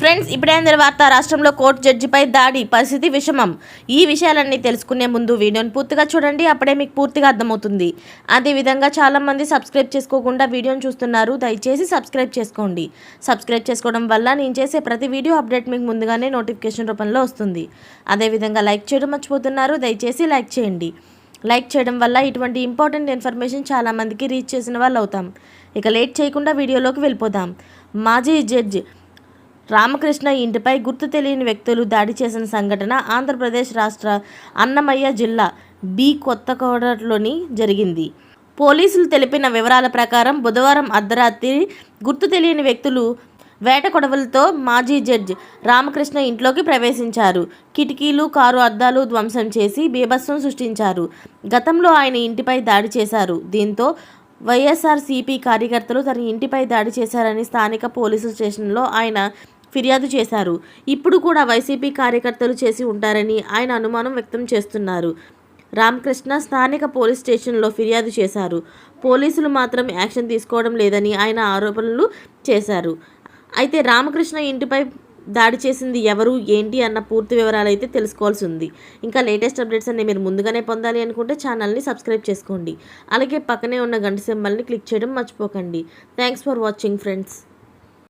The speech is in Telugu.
ఫ్రెండ్స్ ఇప్పుడైన వార్త. రాష్ట్రంలో కోర్టు జడ్జిపై దాడి పరిస్థితి విషమం. ఈ విషయాలన్నీ తెలుసుకునే ముందు వీడియోని పూర్తిగా చూడండి అప్పుడే మీకు పూర్తిగా అర్థమవుతుంది. అదేవిధంగా చాలామంది సబ్స్క్రైబ్ చేసుకోకుండా వీడియోని చూస్తున్నారు. దయచేసి సబ్స్క్రైబ్ చేసుకోండి. సబ్స్క్రైబ్ చేసుకోవడం వల్ల నేను చేసే ప్రతి వీడియో అప్డేట్ మీకు ముందుగానే నోటిఫికేషన్ రూపంలో వస్తుంది. అదేవిధంగా లైక్ చేయడం మర్చిపోతున్నారు. దయచేసి లైక్ చేయండి. లైక్ చేయడం వల్ల ఇటువంటి ఇంపార్టెంట్ ఇన్ఫర్మేషన్ చాలామందికి రీచ్ చేసిన వాళ్ళు అవుతాం ఇక లేట్ చేయకుండా వీడియోలోకి వెళ్ళిపోదాం. మాజీ జడ్జి రామకృష్ణ ఇంటిపై గుర్తు తెలియని వ్యక్తులు దాడి చేసిన సంఘటన ఆంధ్రప్రదేశ్ రాష్ట్ర అన్నమయ్య జిల్లా బి కొత్తకోడలోని జరిగింది. పోలీసులు తెలిపిన వివరాల ప్రకారం బుధవారం అర్ధరాత్రి గుర్తు తెలియని వ్యక్తులు వేట కొడవలతో మాజీ జడ్జ్ రామకృష్ణ ఇంట్లోకి ప్రవేశించారు. కిటికీలు కారు అద్దాలు ధ్వంసం చేసి బీభత్సం సృష్టించారు. గతంలో ఆయన ఇంటిపై దాడి చేశారు. దీంతో వైఎస్ఆర్సీపీ కార్యకర్తలు తన ఇంటిపై దాడి చేశారని స్థానిక పోలీసు స్టేషన్లో ఆయన ఫిర్యాదు చేశారు. ఇప్పుడు కూడా వైసీపీ కార్యకర్తలు చేసి ఉంటారని ఆయన అనుమానం వ్యక్తం చేస్తున్నారు. రామకృష్ణ స్థానిక పోలీస్ స్టేషన్లో ఫిర్యాదు చేశారు. పోలీసులు మాత్రం యాక్షన్ తీసుకోవడం లేదని ఆయన ఆరోపణలు చేశారు. అయితే రామకృష్ణ ఇంటిపై దాడి చేసింది ఎవరు ఏంటి అన్న పూర్తి వివరాలు అయితే తెలుసుకోవాల్సి ఉంది. ఇంకా లేటెస్ట్ అప్డేట్స్ అన్ని మీరు ముందుగానే పొందాలి అనుకుంటే ఛానల్ని సబ్స్క్రైబ్ చేసుకోండి. అలాగే పక్కనే ఉన్న గంట సింబల్ని క్లిక్ చేయడం మర్చిపోకండి. Thanks for watching friends.